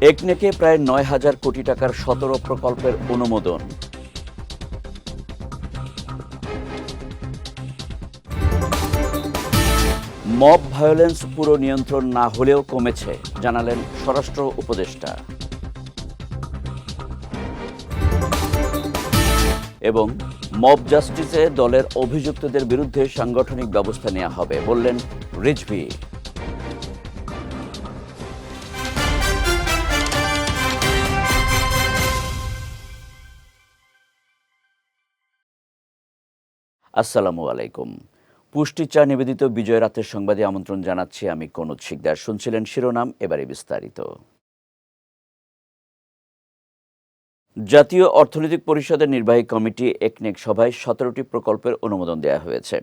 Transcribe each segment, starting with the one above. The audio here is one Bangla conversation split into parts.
একনেকে প্রায় নয় হাজার কোটি টাকার সতেরো প্রকল্পের অনুমোদন। মব ভায়োলেন্স পুরো নিয়ন্ত্রণ না হলেও কমেছে, জানালেন স্বরাষ্ট্র উপদেষ্টা। এবং মব জাস্টিসে দলের অভিযুক্তদের বিরুদ্ধে সাংগঠনিক ব্যবস্থা নেওয়া হবে, বললেন রিজভি। আসসালামু আলাইকুম। পুষ্টি চা নিবেদিত বিজয় রাতের সংবাদে আমন্ত্রণ জানাচ্ছি আমি কনুজ শিকদার। শুনছিলেন শিরোনাম, এবারে বিস্তারিত। জাতীয় অর্থনৈতিক পরিষদের নির্বাহী কমিটি একনেক সভায় সতেরোটি প্রকল্পের অনুমোদন দেওয়া হয়েছে।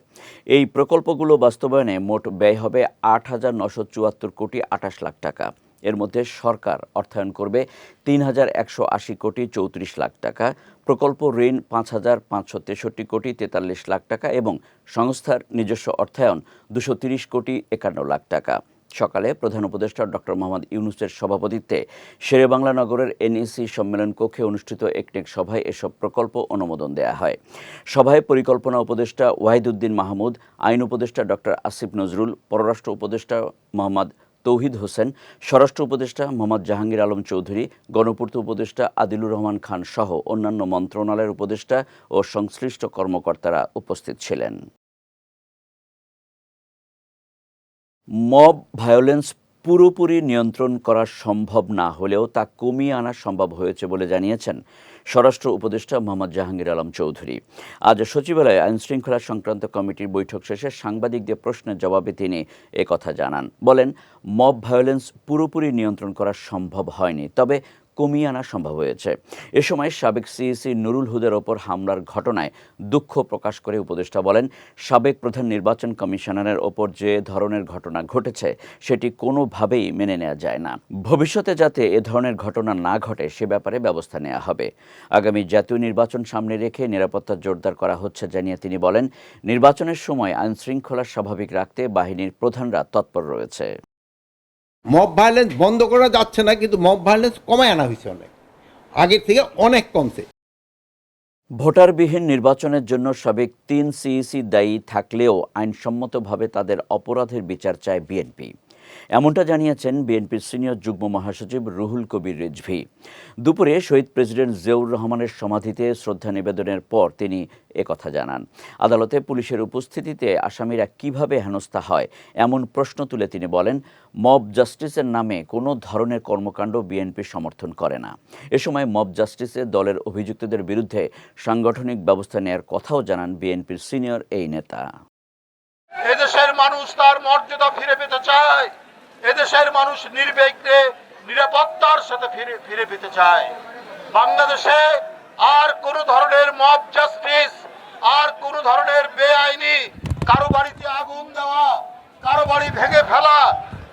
এই প্রকল্পগুলো বাস্তবায়নে মোট ব্যয় হবে আট হাজার নশো চুয়াত্তর কোটি আঠাশ লাখ টাকা। এর মধ্যে সরকার অর্থায়ন করবে তিন হাজার একশো আশি কোটি চৌত্রিশ লাখ টাকা, প্রকল্প ঋণ পাঁচ হাজার পাঁচশো তেষট্টি কোটি তেতাল্লিশ লাখ টাকা এবং সংস্থার নিজস্ব অর্থায়ন দুশো তিরিশ কোটি একান্ন লাখ টাকা। সকালে প্রধান উপদেষ্টা ডক্টর মোহাম্মদ ইউনুসের সভাপতিত্বে শেরেবাংলা নগরের এনইসি সম্মেলন কক্ষে অনুষ্ঠিত একনেক সভায় এসব প্রকল্প অনুমোদন দেয়া হয়। সভায় পরিকল্পনা উপদেষ্টা ওয়াহিদুদ্দিন মাহমুদ, আইন উপদেষ্টা ডক্টর আসিফ নজরুল, পররাষ্ট্র উপদেষ্টা মোহাম্মদ তৌহিদ হোসেন, স্বরাষ্ট্র উপদেষ্টা মোহাম্মদ জাহাঙ্গীর আলম চৌধুরী, গণপূর্ত উপদেষ্টা আদিলুর রহমান খান সহ অন্যান্য মন্ত্রণালয়ের উপদেষ্টা ও সংশ্লিষ্ট কর্মকর্তারা উপস্থিত ছিলেন। মব ভায়োলেন্স পুরোপুরি নিয়ন্ত্রণ করা সম্ভব না হলেও তা কমিয়ে আনা সম্ভব হয়েছে বলে জানিয়েছেন স্বরাষ্ট্র উপদেষ্টা মোহাম্মদ জাহাঙ্গীর আলম চৌধুরী। আজ সচিবালয়ে আইনশৃঙ্খলা সংক্রান্ত কমিটির বৈঠক শেষে সাংবাদিকদের প্রশ্নের জবাবে তিনি একথা জানান। বলেন, মব ভায়োলেন্স পুরোপুরি নিয়ন্ত্রণ করা সম্ভব হয়নি। তবে কমিয়ে আনা সম্ভব হয়েছে। এ সময় সাবেক সিইসি নুরুল হুদের ওপর হামলার ঘটনায় দুঃখ প্রকাশ করে উপদেষ্টা বলেন, সাবেক প্রধান নির্বাচন কমিশনারের ওপর যে ধরনের ঘটনা ঘটেছে, সেটি কোনোভাবেই মেনে নেওয়া যায় না। ভবিষ্যতে যাতে এ ধরনের ঘটনা না ঘটে, সে ব্যাপারে ব্যবস্থা নেওয়া হবে। আগামী জাতীয় নির্বাচন সামনে রেখে নিরাপত্তা জোরদার করা হচ্ছে জানিয়ে তিনি বলেন, নির্বাচনের সময় আইনশৃঙ্খলা স্বাভাবিক রাখতে বাহিনীর প্রধানরা তৎপর রয়েছে। মব ভায়োলেন্স বন্ধ করা যাচ্ছে না, কিন্তু মব ভায়োলেন্স কমায় আনা হয়েছে অনেক। আগের থেকে অনেক কমছে। ভোটারবিহীন নির্বাচনের জন্য সাবেক তিন সিইসি দায়ী থাকলেও আইনসম্মতভাবে তাদের অপরাধের বিচার চায় বিএনপি। এমনটা জানিয়েছেন বিএনপির সিনিয়র যুগ্ম মহাসচিব রুহুল কবির রিজভি। দুপুরে শহীদ প্রেসিডেন্ট জিয়াউর রহমানের সমাধিতে শ্রদ্ধা নিবেদনের পর তিনি একথা জানান। আদালতে পুলিশের উপস্থিতিতে আসামিরা কীভাবে হেনস্থা হয় এমন প্রশ্ন তুলে তিনি বলেন, মব জাস্টিসের নামে কোনো ধরনের কর্মকাণ্ড বিএনপি সমর্থন করে না। এ সময় মব জাস্টিসে দলের অভিযুক্তদের বিরুদ্ধে সাংগঠনিক ব্যবস্থা নেয়ার কথাও জানান বিএনপির সিনিয়র এই নেতা। এদেশের মানুষ তার মর্যাদা ফিরে পেতে চায়। এদেশের মানুষ নির্বিঘ্নে নিরাপত্তার সাথে ফিরে ফিরে পেতে চায়। বাংলাদেশে আর কোন ধরনের মব জাস্টিস আর কোন ধরনের বেআইনি, কারও বাড়িতে আগুন দেওয়া, কারও বাড়ি ভেঙে ফেলা,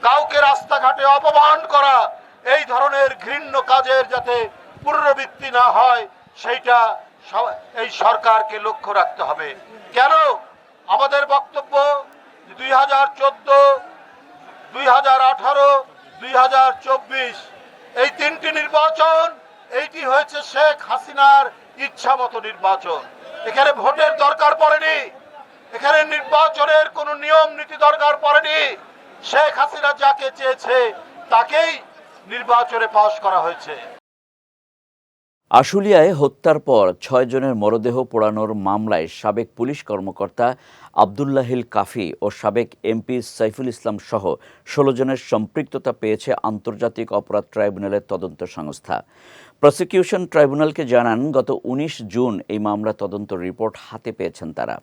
কাউকে রাস্তাঘাটে অপমান করা, এই ধরনের ঘৃণ্য কাজের যাতে পুনরাবৃত্তি না হয়, সেইটা এই সরকারকে লক্ষ্য রাখতে হবে। কেন? আমাদের বক্তব্য দুই হাজার চোদ্দ দুই হাজার আঠারো, দুই হাজার চব্বিশ। এই তিনটি নির্বাচন, এইটি হয়েছে শেখ হাসিনার ইচ্ছা মতো নির্বাচন। এখানে ভোটের দরকার পড়েনি। এখানে নির্বাচনের কোনো নিয়ম নীতি দরকার পড়েনি। শেখ হাসিনা যাকে চেয়েছে, তাকেই নির্বাচনে পাশ করা হয়েছে। আশুলিয়ায় হত্যার পর ছয় জনের মরদেহ পোড়ানোর মামলায় সাবেক পুলিশ কর্মকর্তা আবদুল্লাহিল কাফি ও সাবেক এমপি সাইফুল ইসলাম সহ ষোলো জনের সম্পৃক্ততা পেয়েছে আন্তর্জাতিক অপরাধ ট্রাইব্যুনালের তদন্ত সংস্থা। প্রসিকিউশন ট্রাইব্যুনালকে জানান, গত উনিশ জুন এই মামলা তদন্ত রিপোর্ট হাতে পেয়েছেন তারা।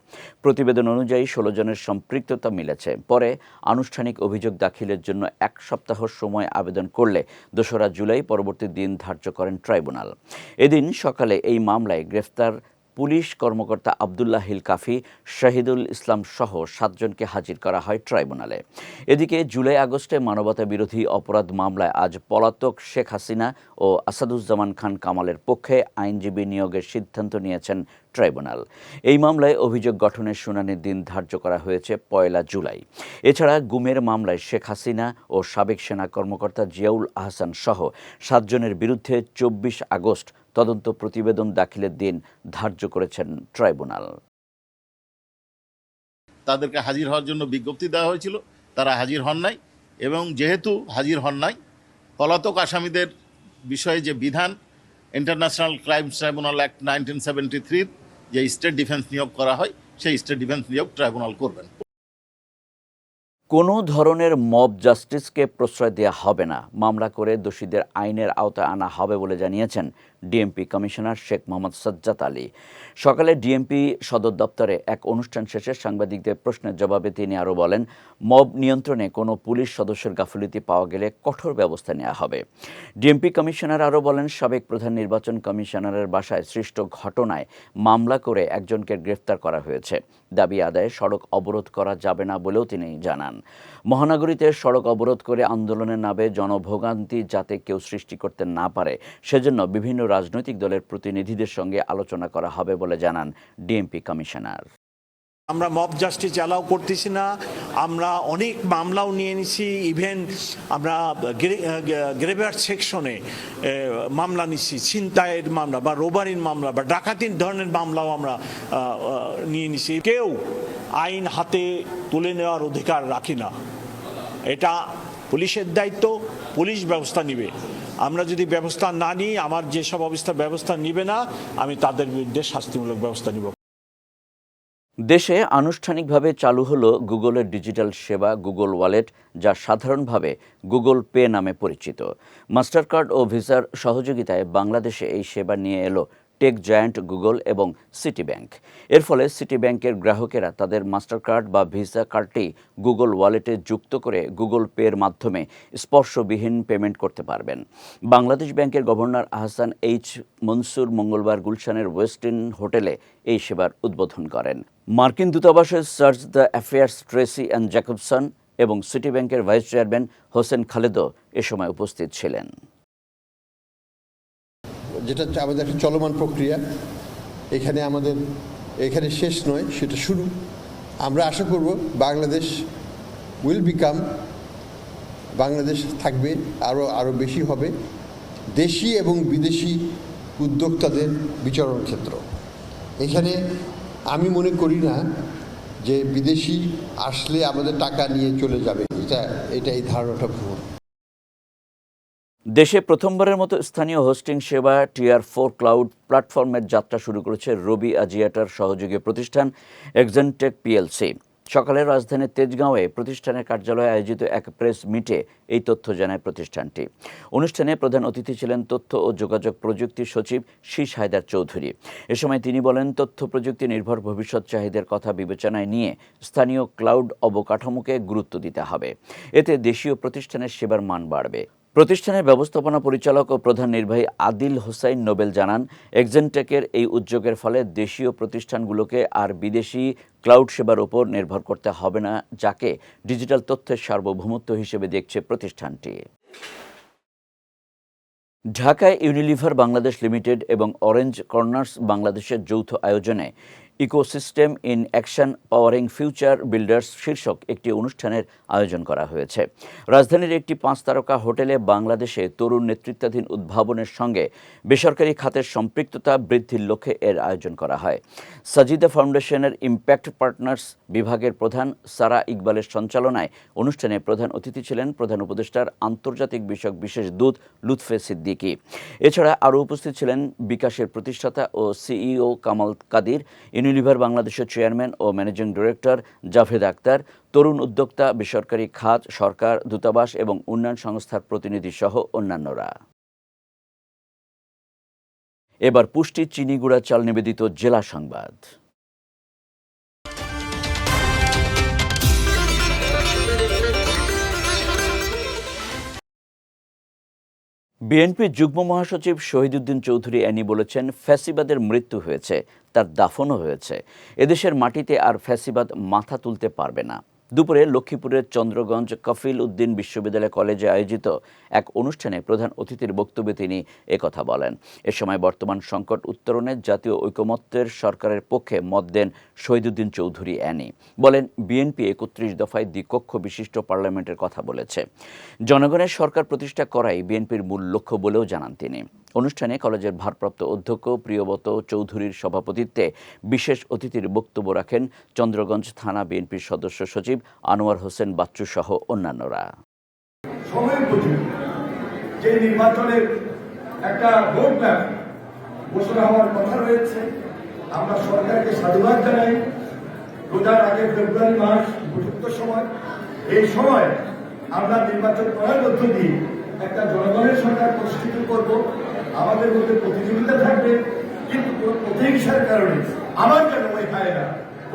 প্রতিবেদন অনুযায়ী ষোলো জনের সম্পৃক্ততা মিলেছে। পরে আনুষ্ঠানিক অভিযোগ দাখিলের জন্য এক সপ্তাহ সময় আবেদন করলে দোসরা জুলাই পরবর্তী দিন ধার্য করেন ট্রাইব্যুনাল। এদিন সকালে এই মামলায় গ্রেফতার পুলিশ কর্মকর্তা আবদুল্লাহ হিল কাফি শাহিদুল ইসলাম সহ সাতজনকে হাজির করা হয় ট্রাইব্যুনালে। এদিকে জুলাই আগস্টে মানবতা বিরোধী অপরাধ মামলায় আজ পলাতক শেখ হাসিনা ও আসাদুজ্জামান খান কামালের পক্ষে আইনজীবী নিয়োগের সিদ্ধান্ত নিয়েছেন ট্রাইব্যুনাল। এই মামলায় অভিযোগ গঠনের শুনানির দিন ধার্য করা হয়েছে পয়লা জুলাই। এছাড়া গুমের মামলায় শেখ হাসিনা ও সাবেক সেনা কর্মকর্তা জিয়াউল আহসান সহ সাতজনের বিরুদ্ধে চব্বিশ আগস্ট তদন্ত প্রতিবেদন দাখিলের দিন ধার্য করেছেন ট্রাইব্যুনাল। তাদেরকে হাজির হওয়ার জন্য বিজ্ঞপ্তি দেওয়া হয়েছিল, তারা হাজির হন নাই এবং যেহেতু হাজির হন নাই, পলাতক আসামিদের বিষয়ে যে বিধান International Crimes Tribunal Act nineteen seventy থ্রির যে স্টেট ডিফেন্স নিয়োগ করা হয়, সেই স্টেট ডিফেন্স নিয়োগ ট্রাইব্যুনাল করবেন। কোনো ধরনের মব জাস্টিসকে প্রশ্রয় দেওয়া হবে না। মামলা করে দোষীদের আইনের আওতায় আনা হবে বলে জানিয়েছেন ডিএমপি কমিশনার শেখ মোহাম্মদ সাজ্জাদ আলী। সকালে ডিএমপি সদর দপ্তরে এক অনুষ্ঠান শেষে সাংবাদিকদের প্রশ্নের জবাবে তিনি আরও বলেন, মব নিয়ন্ত্রণে কোনো পুলিশ সদস্যের গাফিলতি পাওয়া গেলে কঠোর ব্যবস্থা নেওয়া হবে। ডিএমপি কমিশনার আরও বলেন, সাবেক প্রধান নির্বাচন কমিশনারের বাসায় সৃষ্ট ঘটনায় মামলা করে একজনকে গ্রেফতার করা হয়েছে। দাবি আদায়ে সড়ক অবরোধ করা যাবে না বলেও তিনি জানান। মহানগরীতে সড়ক অবরোধ করে আন্দোলনের নামে জনভোগান্তি যাতে কেউ সৃষ্টি করতে না পারে, সেজন্য বিভিন্ন রাজনৈতিক দলের প্রতিনিধিদের সঙ্গে আলোচনা করা হবে বলে জানান ডিএমপি কমিশনার। আমরা মব জাস্টিস অ্যালাউ করতেছি না, আমরা অনেক মামলাও নিয়ে নিছি ইভেন আমরা গ্রেভিয়ার সেকশনে মামলা নিচ্ছি ছিনতাইয়ের মামলা বা রোবারির মামলা বা ডাকাতির ধরনের মামলাও আমরা নিয়ে নিছি। কেউ আইন হাতে তুলে নেওয়ার অধিকার রাখি না। এটা পুলিশের দায়িত্ব, পুলিশ ব্যবস্থা নিবে। আমরা যদি ব্যবস্থা না নিই, আমার যেসব অবস্থা ব্যবস্থা নিবে না, আমি তাদের বিরুদ্ধে শাস্তিমূলক ব্যবস্থা নিব। দেশে আনুষ্ঠানিকভাবে চালু হলো গুগলের ডিজিটাল সেবা গুগল ওয়ালেট, যা সাধারণভাবে গুগল পে নামে পরিচিত। মাস্টারকার্ড ও ভিসার সহযোগিতায় বাংলাদেশে এই সেবা নিয়ে এলো টেক জায়ান্ট গুগল এবং সিটি ব্যাংক এর ফলে সিটি ব্যাংকের গ্রাহকেরা তাদের মাস্টারকার্ড বা ভিসা কার্ডটি গুগল ওয়ালেটে যুক্ত করে গুগল পের মাধ্যমে স্পর্শবিহীন পেমেন্ট করতে পারবেন। বাংলাদেশ ব্যাংকের গভর্নর আহসান এইচ মনসুর মঙ্গলবার গুলশানের ওয়েস্টিন হোটেলে এই সেবার উদ্বোধন করেন। মার্কিন দূতাবাসের charge d'affaires Tracey Ann Jacobson এবং সিটি ব্যাংকের ভাইস চেয়ারম্যান হোসেন খালেদও এ সময় উপস্থিত ছিলেন। যেটা আমাদের একটা চলমান প্রক্রিয়া। এখানে আমাদের, এখানে শেষ নয়, সেটা শুরু। আমরা আশা করব বাংলাদেশ উইল বিকাম বাংলাদেশ থাকবে আরও আরও বেশি হবে দেশি এবং বিদেশি উদ্যোক্তাদের বিচরণ ক্ষেত্র। এখানে আমি মনে করি না যে বিদেশি আসলে আমাদের টাকা নিয়ে চলে যাবে। এটা এটা এই ধারণাটা ভুল। দেশে প্রথমবারের মতো স্থানীয় হোস্টিং সেবা টিআর ফোর ক্লাউড প্ল্যাটফর্মের যাত্রা শুরু করেছে রবি আজিয়াটার সহযোগী প্রতিষ্ঠান এক্সেনটেক পিএলসি। সকালে রাজধানীর তেজগাঁওয়ে প্রতিষ্ঠানের কার্যালয়ে আয়োজিত এক প্রেস মিটে এই তথ্য জানায় প্রতিষ্ঠানটি। অনুষ্ঠানে প্রধান অতিথি ছিলেন তথ্য ও যোগাযোগ প্রযুক্তি সচিব শীষ হায়দার চৌধুরী। এ সময় তিনি বলেন, তথ্য প্রযুক্তি নির্ভর ভবিষ্যৎ চাহিদার কথা বিবেচনায় নিয়ে স্থানীয় ক্লাউড অবকাঠামোকে গুরুত্ব দিতে হবে। এতে দেশীয় প্রতিষ্ঠানের সেবার মান বাড়বে। প্রতিষ্ঠানের ব্যবস্থাপনা পরিচালক ও প্রধান নির্বাহী আদিল হোসাইন নোবেল জানান, এক্সেনটেকের এই উদ্যোগের ফলে দেশীয় প্রতিষ্ঠানগুলোকে আর বিদেশি ক্লাউড সেবার উপর নির্ভর করতে হবে না, যাকে ডিজিটাল তথ্যের সার্বভৌমত্ব হিসেবে দেখছে প্রতিষ্ঠানটি। ঢাকায় ইউনিলিভার বাংলাদেশ লিমিটেড এবং অরেঞ্জ কর্নার্স বাংলাদেশের যৌথ আয়োজনে ecosystem in action powering future builders শীর্ষক একটি অনুষ্ঠানের আয়োজন করা হয়েছে। রাজধানীর একটি পাঁচ তারকা হোটেলে বাংলাদেশে তরুণ নেতৃত্বাধীন উদ্ভাবনের সঙ্গে বেসরকারি খাতের সম্পৃক্ততা বৃদ্ধির লক্ষ্যে এর আয়োজন করা হয়। সাজিদা ফাউন্ডেশনের ইম্প্যাক্ট পার্টনার্স বিভাগের প্রধান সারা ইকবালের সঞ্চালনায় অনুষ্ঠানে প্রধান অতিথি ছিলেন প্রধান উপদেষ্টার আন্তর্জাতিক বিষয়ক বিশেষ দূত লুৎফে সিদ্দিকী। এছাড়া আরও উপস্থিত ছিলেন বিকাশের প্রতিষ্ঠাতা ও সিইও কামাল কাদির ইউনিলিভার বাংলাদেশের চেয়ারম্যান ও ম্যানেজিং ডিরেক্টর জাভেদ আক্তার তরুণ উদ্যোক্তা, বেসরকারি খাত, সরকার, দূতাবাস এবং উন্নয়ন সংস্থার প্রতিনিধি সহ অন্যান্যরা। এবার পুষ্টি চিনিগুড়া চাল নিবেদিত জেলা সংবাদ। বিএনপির যুগ্ম মহাসচিব শহীদুদ্দিন চৌধুরী অ্যানি বলেছেন, ফ্যাসিবাদের মৃত্যু হয়েছে। তার দাফনও হয়েছে। এদেশের মাটিতে আর ফ্যাসিবাদ মাথা তুলতে পারবে না। দুপুরে লক্ষ্মীপুরের চন্দ্রগঞ্জ কফিল উদ্দিন বিশ্ববিদ্যালয় কলেজে আয়োজিত এক অনুষ্ঠানে প্রধান অতিথির বক্তব্যে তিনি একথা বলেন। এ সময় বর্তমান সংকট উত্তরণে জাতীয় ঐকমত্যের সরকারের পক্ষে মত দেন শহীদুদ্দিন চৌধুরী অ্যানি। বলেন, বিএনপি একত্রিশ দফায় দ্বিকক্ষ বিশিষ্ট পার্লামেন্টের কথা বলেছে। জনগণের সরকার প্রতিষ্ঠা করাই বিএনপির মূল লক্ষ্য বলেও জানান তিনি। অনুষ্ঠানে কলেজের ভারপ্রাপ্ত অধ্যক্ষ প্রিয়বত চৌধুরীর সভাপতিত্বে বিশেষ অতিথির বক্তব্য রাখেন চন্দ্রগঞ্জ থানা বিএনপির সদস্য সচিব আনোয়ার হোসেন বাচ্চু সহ অন্যান্যরা। যে নির্বাচনের একটা রোড ম্যাপ ঘোষণা হওয়ার কথা রয়েছে। আমরা সরকারকে সাধুবাদ জানাই। রোজার আগে ফেব্রুয়ারি মাস উপযুক্ত সময়। এই সময় আমরা নির্বাচন করার মধ্য দিয়ে একটা জনগণের সরকার প্রতিষ্ঠিত করব। আমাদের মধ্যে প্রতিযোগিতা থাকবে, কিন্তু কোনো প্রতিহিংসার কারণে আমার যেন ওই ভাইরা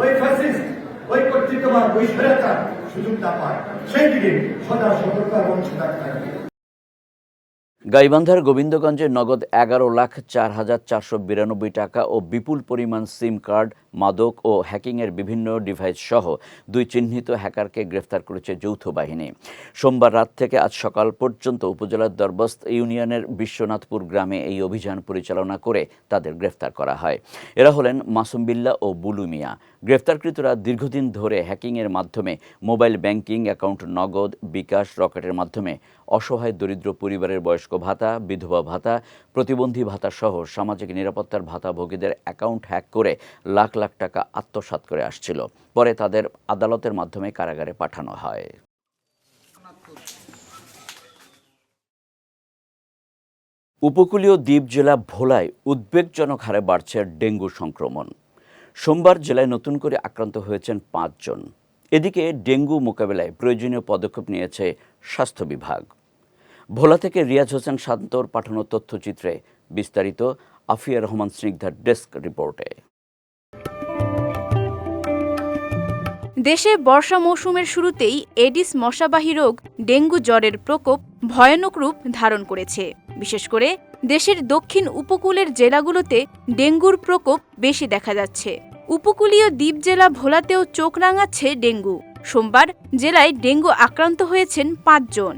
ওই ফ্যাসিস্ট ওই কর্তৃত্ববাদ ওই স্বৈরাচার সুযোগ না পায়। সেই দিকে সদা সতর্ক এবং সজাগ থাকবে। গাইবান্ধার গোবিন্দগঞ্জে নগদ এগারো লাখ চার হাজার চারশো বিরানব্বই টাকা ও বিপুল পরিমাণ সিম কার্ড, মাদক ও হ্যাকিংয়ের বিভিন্ন ডিভাইস সহ দুই চিহ্নিত হ্যাকারকে গ্রেফতার করেছে যৌথ বাহিনী। সোমবার রাত থেকে আজ সকাল পর্যন্ত উপজেলার দরবস্ত ইউনিয়নের বিশ্বনাথপুর গ্রামে এই অভিযান পরিচালনা করে তাদের গ্রেফতার করা হয়। এরা হলেন মাসুম বিল্লা ও বুলু মিয়া। গ্রেফতারকৃতরা দীর্ঘদিন ধরে হ্যাকিংয়ের মাধ্যমে মোবাইল ব্যাংকিং অ্যাকাউন্ট নগদ, বিকাশ, রকেটের মাধ্যমে অসহায় দরিদ্র পরিবারের বয়স্ক ভাতা, বিধবা ভাতা, প্রতিবন্ধী ভাতা সহ সামাজিক নিরাপত্তার ভাতাভোগীদের অ্যাকাউন্ট হ্যাক করে লাখ লাখ টাকা আত্মসাৎ করে আসছিল। পরে তাদের আদালতের মাধ্যমে কারাগারে পাঠানো হয়। উপকূলীয় দ্বীপ জেলা ভোলায় উদ্বেগজনক হারে বাড়ছে ডেঙ্গু সংক্রমণ। সোমবার জেলায় নতুন করে আক্রান্ত হয়েছেন পাঁচজন। এদিকে ডেঙ্গু মোকাবেলায় প্রয়োজনীয় পদক্ষেপ নিয়েছে স্বাস্থ্য বিভাগ। ভোলা থেকে রিয়াজ হোসেন শান্তর পাঠানো তথ্যচিত্রে বিস্তারিত আফিয়া রহমান স্নিগ্ধার ডেস্ক রিপোর্টে। দেশে বর্ষা মৌসুমের শুরুতেই এডিস মশাবাহী রোগ ডেঙ্গু জ্বরের প্রকোপ ভয়ানক রূপ ধারণ করেছে। বিশেষ করে দেশের দক্ষিণ উপকূলের জেলাগুলোতে ডেঙ্গুর প্রকোপ বেশি দেখা যাচ্ছে। উপকূলীয় দ্বীপ জেলা ভোলাতেও চোখ রাঙাচ্ছে ডেঙ্গু। সোমবার জেলায় ডেঙ্গু আক্রান্ত হয়েছেন পাঁচজন।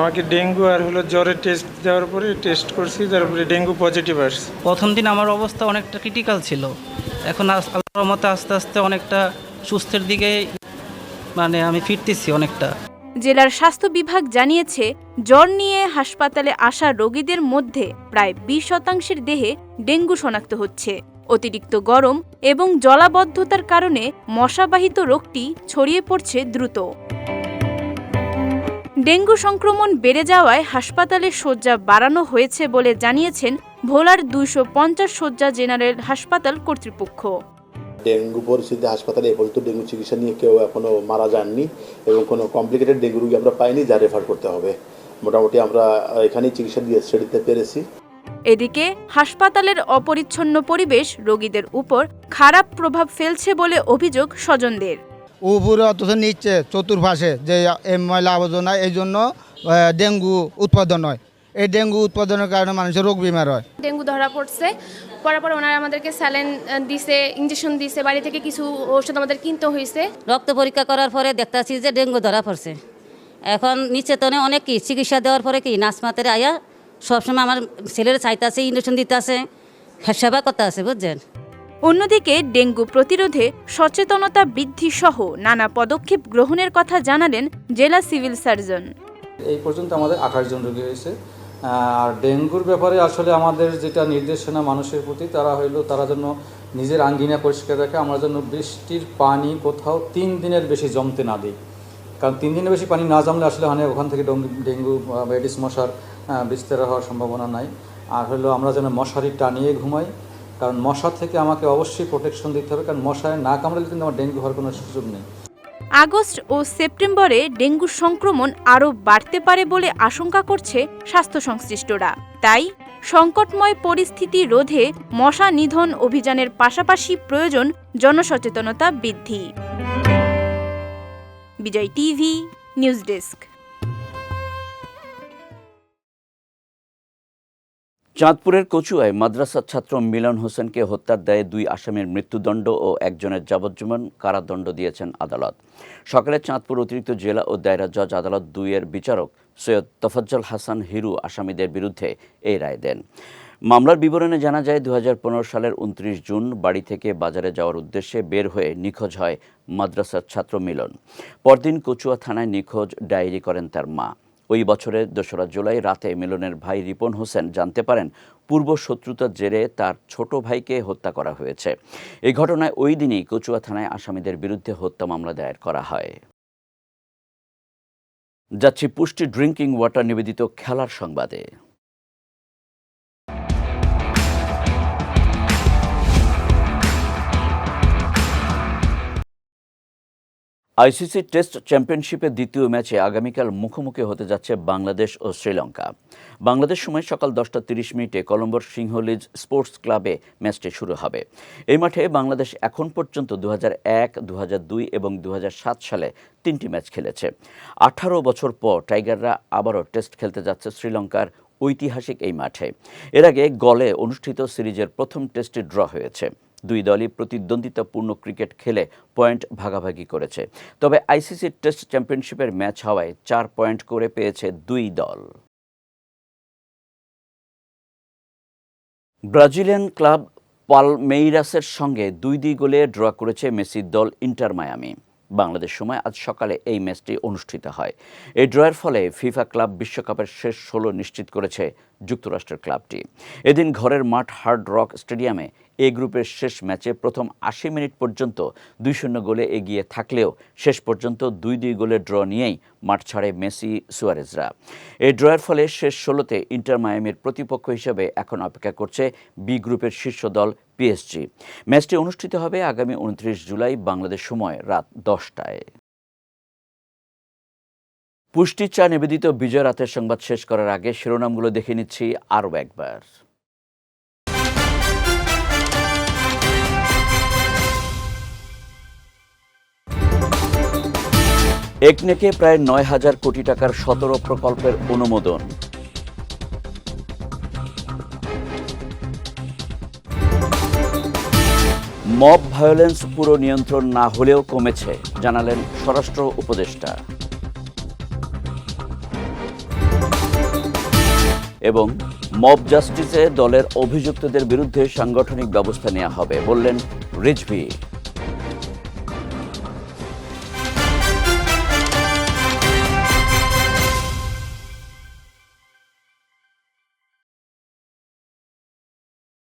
আমাকে ডেঙ্গু আর হলো জ্বরের টেস্ট দেওয়ার পরে টেস্ট করছি তারপরে ডেঙ্গু পজিটিভ আসছে। প্রথম দিন আমার অবস্থা অনেকটা ক্রিটিক্যাল ছিল। এখন আল্লাহর মতে আস্তে আস্তে অনেকটা সুস্থের দিকে মানে আমি ফিরতেছি অনেকটা। জেলার স্বাস্থ্য বিভাগ জানিয়েছে জ্বর নিয়ে হাসপাতালে আসা রোগীদের মধ্যে প্রায় বিশ শতাংশের দেহে ডেঙ্গু শনাক্ত হচ্ছে। অতিরিক্ত গরম এবং জলাবদ্ধতার কারণে মশাবাহিত রোগটি ছড়িয়ে পড়ছে দ্রুত। ডেঙ্গু সংক্রমণ বেড়ে যাওয়ায় হাসপাতালে শয্যা বাড়ানো হয়েছে বলে জানিয়েছেন ভোলার দুইশো পঞ্চাশ শয্যা জেনারেল হাসপাতাল কর্তৃপক্ষ। ডেঙ্গু পরিস্থিতি হাসপাতালে এ পর্যন্ত ডেঙ্গু চিকিৎসা নিয়ে কেউ এখনও মারা যাননি এবং কোনো কমপ্লিকেটেড ডেঙ্গু রোগী আমরা পাইনি, যা রেফার করতে হবে। মোটামুটি আমরা এখানেই চিকিৎসা দিয়ে ছেড়ে দিতে পেরেছি। এদিকে হাসপাতালের অপরিচ্ছন্ন পরিবেশ রোগীদের উপর খারাপ প্রভাব ফেলছে বলে অভিযোগ স্বজনদের। উপরে অথচ নিচ্ছে চতুর্পাশে যে এই ময়লা আবর্জনা এই জন্য ডেঙ্গু উৎপাদন হয়। এই ডেঙ্গু উৎপাদনের কারণে মানুষের রোগ বিমার হয়। ডেঙ্গু ধরা পড়ছে। পরে পরে ওনারা আমাদেরকে স্যালাইন দিছে ইঞ্জেকশন দিছে বাড়ি থেকে কিছু ওষুধ আমাদের কিনতে হয়েছে রক্ত পরীক্ষা করার পরে দেখতেছি যে ডেঙ্গু ধরা পড়ছে। এখন নিচেতনে অনেক কি চিকিৎসা দেওয়ার পরে কি নাচমাতের আয়া সবসময় আমার ছেলের চাইতাছে ইঞ্জেকশন দিতে আছে সেবা করতে আছে বুঝছেন? অন্যদিকে ডেঙ্গু প্রতিরোধে সচেতনতা বৃদ্ধি সহ নানা পদক্ষেপ গ্রহণের কথা জানালেন জেলা সিভিল সার্জন। এই পর্যন্ত আমাদের আঠাশ জন রোগী হয়েছে। আর ডেঙ্গুর ব্যাপারে আসলে আমাদের যেটা নির্দেশনা মানুষের প্রতি তারা হইল তারা যেন নিজের আঙ্গিনা পরিষ্কার রাখে আমরা যেন বৃষ্টির পানি কোথাও তিন দিনের বেশি জমতে না দিই। কারণ তিন দিনের বেশি পানি না জমলে আসলে মানে ওখান থেকে ডেঙ্গু ডেঙ্গু বা এডিস মশার বিস্তার হওয়ার সম্ভাবনা নাই। আর হলো আমরা যেন মশারি টানিয়ে ঘুমাই, কারণ মশা থেকে আমাকে অবশ্যই প্রোটেকশন দিতে হবে, কারণ মশায় না কামড়ালে কিন্তু আমার ডেঙ্গু হওয়ার কোনো সুযোগ নেই। আগস্ট ও সেপ্টেম্বরে ডেঙ্গু সংক্রমণ আরও বাড়তে পারে বলে আশঙ্কা করছে স্বাস্থ্য সংশ্লিষ্টরা। তাই সংকটময় পরিস্থিতি রোধে মশা নিধন অভিযানের পাশাপাশি প্রয়োজন জনসচেতনতা বৃদ্ধি। Bijoy TV, news desk. চাঁদপুরের কচুয়ায় মাদ্রাসা ছাত্র মিলন হোসেনকে হত্যার দায়ে দুই আসামির মৃত্যুদণ্ড ও একজনের যাবজ্জীবন কারাদণ্ড দিয়েছেন আদালত। সকালে চাঁদপুর অতিরিক্ত জেলা ও দায়রা জজ আদালত দুইয়ের বিচারক সৈয়দ তফজ্জল হাসান হিরু আসামিদের বিরুদ্ধে এই রায় দেন। মামলার বিবরণে জানা যায় দু হাজার পনেরো সালের উনত্রিশ জুন বাড়ি থেকে বাজারে যাওয়ার উদ্দেশ্যে বের হয়ে নিখোঁজ হয় মাদ্রাসার ছাত্র মিলন। পরদিন কচুয়া থানায় নিখোঁজ ডায়েরি করেন তার মা। ওই বছরের দোসরা জুলাই রাতে মিলনের ভাই রিপন হোসেন জানতে পারেন পূর্ব শত্রুতার জেরে তার ছোট ভাইকে হত্যা করা হয়েছে। এই ঘটনায় ওই দিনই কচুয়া থানায় আসামিদের বিরুদ্ধে হত্যা মামলা দায়ের করা হয়। যাচ্ছি পুষ্টি ড্রিঙ্কিং ওয়াটার নিবেদিত খেলার সংবাদে। আইসিসি টেস্ট চ্যাম্পিয়নশিপের দ্বিতীয় ম্যাচে আগামীকাল মুখোমুখি হতে যাচ্ছে বাংলাদেশ ও শ্রীলঙ্কা। বাংলাদেশ সময় সকাল দশটা তিরিশ মিনিটে কলম্বোর সিংহলিজ স্পোর্টস ক্লাবে ম্যাচটি শুরু হবে। এই মাঠে বাংলাদেশ এখন পর্যন্ত দু এক দু দুই এবং দু হাজার সাত সালে তিনটি ম্যাচ খেলেছে। আঠারো বছর পর টাইগাররা আবারও টেস্ট খেলতে যাচ্ছে শ্রীলঙ্কার ঐতিহাসিক এই মাঠে। এর আগে গলে অনুষ্ঠিত সিরিজের প্রথম টেস্টে ড্র হয়েছে। দুই দলই প্রতিদ্বন্দ্বিতাপূর্ণ ক্রিকেট খেলে পয়েন্ট ভাগাভাগি করেছে। তবে আইসিসি টেস্ট চ্যাম্পিয়নশিপের ম্যাচ হওয়ায় চার পয়েন্ট করে পেয়েছে দুই দল। ব্রাজিলিয়ান ক্লাব পালমেইরাসের সঙ্গে দুই দুই গোলে ড্র করেছে মেসির দল ইন্টার মায়ামি। বাংলাদেশ সময় আজ সকালে এই ম্যাচটি অনুষ্ঠিত হয়। এই ড্রয়ের ফলে ফিফা ক্লাব বিশ্বকাপের শেষ ষোলো নিশ্চিত করেছে যুক্তরাষ্ট্রের ক্লাবটি। এদিন ঘরের মাঠ হার্ড রক স্টেডিয়ামে এ গ্রুপের শেষ ম্যাচে প্রথম আশি মিনিট পর্যন্ত দুই শূন্য গোলে এগিয়ে থাকলেও শেষ পর্যন্ত দুই দুই গোলে ড্র নিয়েই মাঠ ছাড়ে মেসি সুয়ারেজরা। এই ড্রয়ের ফলে শেষ ষোলোতে ইন্টার মায়ামির প্রতিপক্ষ হিসেবে এখন অপেক্ষা করছে বি গ্রুপের শীর্ষ দল পিএসজি। ম্যাচটি অনুষ্ঠিত হবে আগামী উনত্রিশ জুলাই বাংলাদেশ সময় রাত দশটায়। পুষ্টি চা নিবেদিত বিজয় রাতের সংবাদ শেষ করার আগে শিরোনামগুলো দেখে নিচ্ছি আরও একবার। একনেকে প্রায় নয় হাজার কোটি টাকার সতেরো প্রকল্পের অনুমোদন। মব ভায়োলেন্স পুরো নিয়ন্ত্রণ না হলেও কমেছে, জানালেন স্বরাষ্ট্র উপদেষ্টা। এবং মব জাস্টিসে দলের অভিযুক্তদের বিরুদ্ধে সাংগঠনিক ব্যবস্থা নেওয়া হবে, বললেন রিজভি।